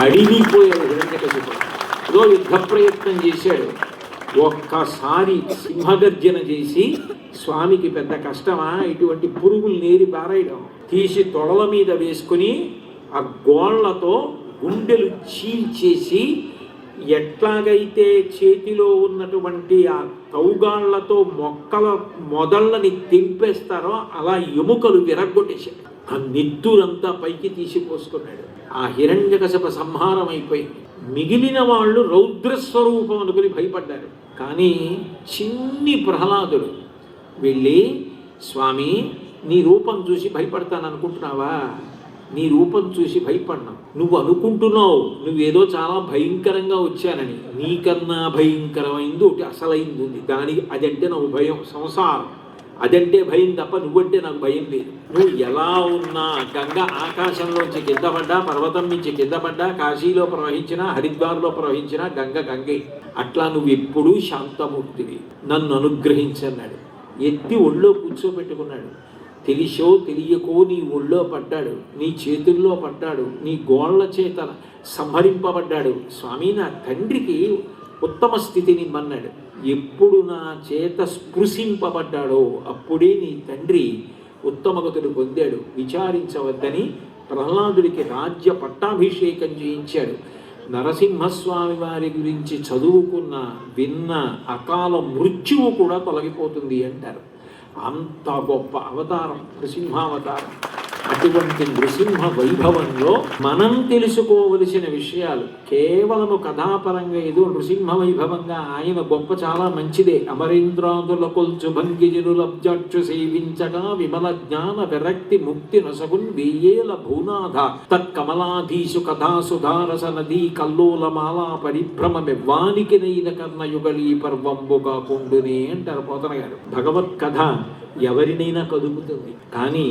కడిగిపోయాడు హిరణ్యకశిపుడు ఏదో యుద్ధ ప్రయత్నం చేశాడు. ఒక్కసారి సింహగర్జన చేసి స్వామికి పెద్ద కష్టమా? ఇటువంటి పురుగులు నేరి పారేయడం. తీసి తొడల మీద వేసుకుని ఆ గోళ్ళతో గుండెలు చీల్చేసి ఎట్లాగైతే చేతిలో ఉన్నటువంటి ఆ తౌగాళ్ళతో మొక్కల మొదళ్ళని తెంపేస్తారో అలా ఎముకలు విరగ్గొట్టేశాడు. ఆ నెత్తురంతా పైకి తీసి పోసుకున్నాడు ఆ హిరణ్యకశప సంహారం అయిపోయింది. మిగిలిన వాళ్ళు రౌద్రస్వరూపం అనుకుని భయపడ్డారు. కానీ చిన్ని ప్రహ్లాదుడు వెళ్ళి స్వామి నీ రూపం చూసి భయపడతాను అనుకుంటున్నావా నీ రూపం చూసి భయపడినావు నువ్వు అనుకుంటున్నావు నువ్వేదో చాలా భయంకరంగా వచ్చానని. నీకన్నా భయంకరమైంది ఒకటి అసలైంది ఉంది. దానికి అదంటే నాకు భయం సంసారం. అదంటే భయం తప్ప నువ్వంటే నాకు భయం లేదు. నువ్వు ఎలా ఉన్నా గంగ ఆకాశంలోంచి కింద పడ్డా పర్వతం నుంచి కింద పడ్డా కాశీలో ప్రవహించినా హరిద్వార్లో ప్రవహించినా గంగ గంగే. అట్లా నువ్వు ఎప్పుడూ శాంతమూర్తివి. నన్ను అనుగ్రహించన్నాడు. ఎత్తి ఒళ్ళో కూర్చోబెట్టుకున్నాడు. తెలిసో తెలియకో నీ ఒళ్ళో పడ్డాడు నీ చేతుల్లో పడ్డాడు నీ గోళ్ళ చేత సంహరింపబడ్డాడు. స్వామి నా తండ్రికి ఉత్తమ స్థితిని మన్నాడు ఎప్పుడు నా చేత స్పృశింపబడ్డాడో అప్పుడే నీ తండ్రి ఉత్తమగతుడు పొందాడు. విచారించవద్దని ప్రహ్లాదుడికి రాజ్య పట్టాభిషేకం చేయించాడు. నరసింహస్వామి వారి గురించి చదువుకున్న విన్న అకాల మృత్యువు కూడా తొలగిపోతుంది అంటారు. అంత గొప్ప అవతారం నృసింహావతారం అటువంటి నృసింహ వైభవంలో మనం తెలుసుకోవలసిన విషయాలు కేవలము కథాపరంగా ఏదో నృసింహ వైభవంగా ఆయన గొప్ప చాలా మంచిదే. అమరేంద్రాదుల కొల్చు భంగిజనులబ్జాక్షు సేవించగా విమల జ్ఞాన విరక్తి ముక్తి నసగున్ వేయేల భూనాథ. తత్కమలాధీసు కథాసుధారస నదీ కల్లోల మాలా పరిభ్రమమెవ్వానికి నైన కర్ణయుగళీ పర్వంబు కాకుండునే అంటారు పోతన గారు భగవత్ కథ ఎవరినైనా కదుపుతుంది. కానీ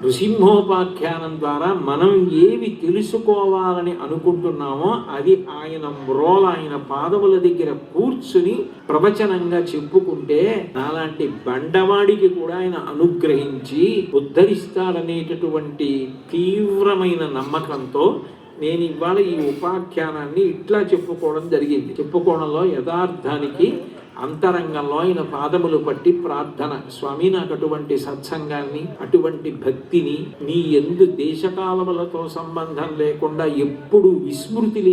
నృసింహోపాఖ్యానం ద్వారా మనం ఏవి తెలుసుకోవాలని అనుకుంటున్నామో అది ఆయన మ్రోల ఆయన పాదముల దగ్గర కూర్చుని ప్రవచనంగా చెప్పుకుంటే నాలాంటి బండవాడికి కూడా ఆయన అనుగ్రహించి ఉద్ధరిస్తాడనేటటువంటి తీవ్రమైన నమ్మకంతో నేను ఇవాళ ఈ ఉపాఖ్యానాన్ని ఇట్లా చెప్పుకోవడం జరిగింది. చెప్పుకోవడంలో యథార్థానికి అంతరంగంలో ఆయన పాదములు పట్టి ప్రార్థన. స్వామి నాకు అటువంటి సత్సంగాన్ని అటువంటి భక్తిని నీ ఎందు దేశకాలములతో సంబంధం లేకుండా ఎప్పుడు విస్మృతి లే-